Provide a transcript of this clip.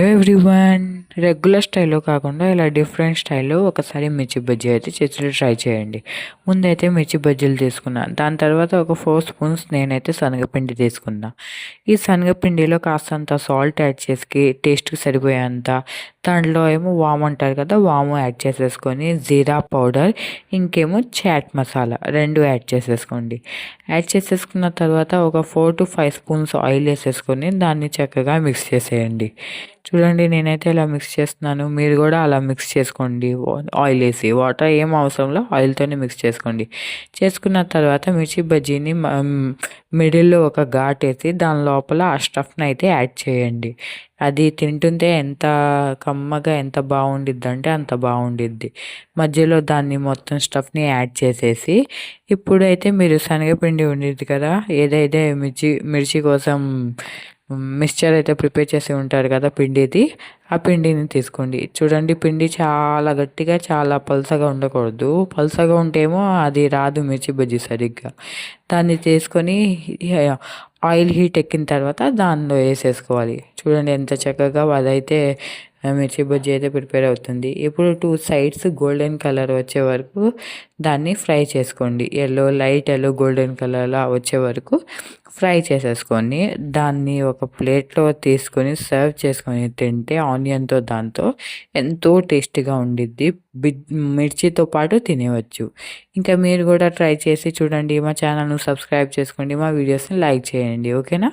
Hello everyone regular స్టైల్లో కాకుండా ఇలా డిఫరెంట్ స్టైల్లో ఒకసారి మిర్చి బజ్జీ అయితే చేసి ట్రై చేయండి. ముందైతే మిర్చి బజ్జీలు తీసుకున్నాను దాని తర్వాత ఒక ఫోర్ స్పూన్స్ నేనైతే శనగపిండి తీసుకున్నా. ఈ శనగపిండిలో కాస్తంత సాల్ట్ యాడ్ చేసి టేస్ట్కి సరిపోయేంత దాంట్లో ఏమో వాము అంటారు కదా వాము యాడ్ చేసేసుకొని జీరా పౌడర్ ఇంకేమో చాట్ మసాలా రెండు యాడ్ చేసేసుకోండి. యాడ్ చేసేసుకున్న తర్వాత ఒక four to five spoons oil వేసేసుకొని దాన్ని చక్కగా మిక్స్ చేసేయండి. చూడండి నేనైతే ఇలా మిక్స్ చేస్తున్నాను. మీరు కూడా అలా మిక్స్ చేసుకోండి. ఆయిల్ వేసి వాటర్ ఏం అవసరంలో ఆయిల్తోనే మిక్స్ చేసుకోండి. చేసుకున్న తర్వాత మిర్చి బజ్జీని మిడిల్లో ఒక ఘాట్ వేసి దాని లోపల ఆ స్టఫ్ని అయితే యాడ్ చేయండి. అది తింటుంటే ఎంత కమ్మగా ఎంత బాగుండిద్ది అంటే అంత బాగుండిద్ది. మధ్యలో దాన్ని మొత్తం స్టఫ్ని యాడ్ చేసేసి ఇప్పుడైతే మీరు శనగపిండి ఉండిద్ది కదా ఏదైతే మిర్చి మిర్చి కోసం మిక్స్చర్ అయితే ప్రిపేర్ చేసి ఉంటారు కదా పిండిది. ఆ పిండిని తీసుకోండి. చూడండి పిండి చాలా గట్టిగా చాలా పలసగా ఉండకూడదు. పలసగా ఉంటేమో అది రాదు మిర్చి బజ్జీ సరిగ్గా. దాన్ని తీసుకొని ఆయిల్ హీట్ ఎక్కిన తర్వాత దానిలో వేసేసుకోవాలి. చూడండి ఎంత చక్కగా అదైతే మిర్చి బజ్జీ అయితే ప్రిపేర్ అవుతుంది. ఇప్పుడు టూ సైడ్స్ గోల్డెన్ కలర్ వచ్చే వరకు దాన్ని ఫ్రై చేసుకోండి. ఎల్లో లైట్ ఎల్లో గోల్డెన్ కలర్లో వచ్చే వరకు ఫ్రై చేసేసుకొని దాన్ని ఒక ప్లేట్లో తీసుకొని సర్వ్ చేసుకొని తింటే ఆనియన్తో దాంతో ఎంతో టేస్టీగా ఉండిద్ది. మిర్చితో పాటు తినేవచ్చు. ఇంకా మీరు కూడా ట్రై చేసి చూడండి. మా ఛానల్ను సబ్స్క్రైబ్ చేసుకోండి. మా వీడియోస్ని లైక్ చేయండి. ఓకేనా?